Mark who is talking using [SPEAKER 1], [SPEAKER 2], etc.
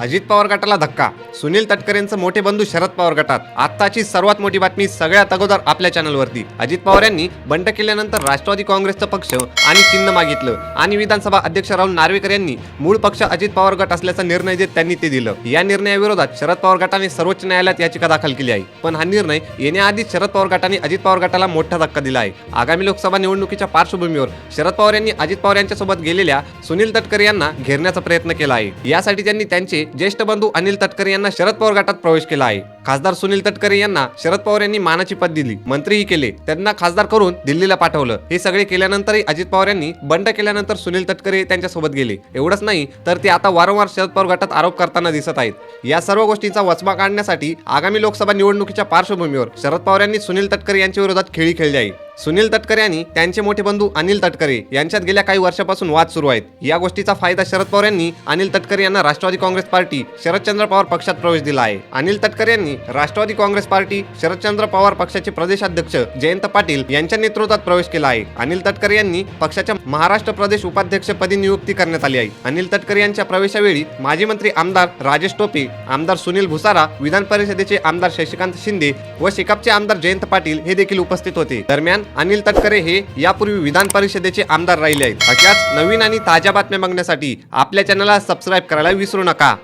[SPEAKER 1] अजित पवार गटाला धक्का. सुनील तटकरेंचं मोठे बंधू शरद पवार गटात. आत्ताची सर्वात मोठी बातमी सगळ्यात अगोदर आपल्या चॅनलवरती. अजित पवार यांनी बंड केल्यानंतर राष्ट्रवादी काँग्रेसचं पक्ष आणि चिन्ह मागितलं. आणि विधानसभा अध्यक्ष राहुल नार्वेकर यांनी मूळ पक्ष अजित पवार गट असल्याचा निर्णय देत त्यांनी ते दिलं. या निर्णयाविरोधात शरद पवार गटाने सर्वोच्च न्यायालयात याचिका दाखल केली आहे. पण हा निर्णय येण्याआधीच शरद पवार गटाने अजित पवार गटाला मोठा धक्का दिला आहे. आगामी लोकसभा निवडणुकीच्या पार्श्वभूमीवर शरद पवार यांनी अजित पवार यांच्यासोबत गेलेल्या सुनील तटकरे यांना घेरण्याचा प्रयत्न केला आहे. यासाठी त्यांनी त्यांचे ज्येष्ठ बंधू अनिल तटकरे यांना शरद पवार गटात प्रवेश केला आहे. खासदार सुनील तटकरे यांना शरद पवार यांनी मानाची पद दिली. मंत्रीही केले. त्यांना खासदार करून दिल्लीला पाठवलं. हे सगळे केल्यानंतरही अजित पवार यांनी बंड केल्यानंतर सुनील तटकरे त्यांच्यासोबत गेले. एवढंच नाही तर ते आता वारंवार शरद पवार गटात आरोप करताना दिसत आहेत. या सर्व गोष्टींचा वचमा काढण्यासाठी आगामी लोकसभा निवडणुकीच्या पार्श्वभूमीवर शरद पवार यांनी सुनील तटकरे यांच्या विरोधात खेळी खेळली आहे. सुनील तटकरे यांनी त्यांचे मोठे बंधू अनिल तटकरे यांच्यात गेल्या काही वर्षापासून वाद सुरू आहेत. या गोष्टीचा फायदा शरद पवार यांनी अनिल तटकरे यांना राष्ट्रवादी काँग्रेस पार्टी शरदचंद्र पवार पक्षात प्रवेश दिला आहे. अनिल तटकरे यांनी राष्ट्रवादी काँग्रेस पार्टी शरदचंद्र पवार पक्षाचे प्रदेशाध्यक्ष जयंत पाटील यांच्या नेतृत्वात प्रवेश केला आहे. अनिल तटकरे यांनी पक्षाच्या महाराष्ट्र प्रदेश उपाध्यक्षपदी नियुक्ती करण्यात आली आहे. अनिल तटकरे यांच्या प्रवेशावेळी माजी मंत्री आमदार राजेश टोपे आमदार सुनील भुसारा विधान परिषदेचे आमदार शशिकांत शिंदे व शेकापचे आमदार जयंत पाटील हे देखील उपस्थित होते. दरम्यान अनिल तटकरे हे यापूर्वी विधान परिषदेचे आमदार राहिले आहेत. अशाच नवीन आणि ताज्या बातम्या बघण्यासाठी आपल्या चॅनलला सबस्क्राईब करायला विसरू नका.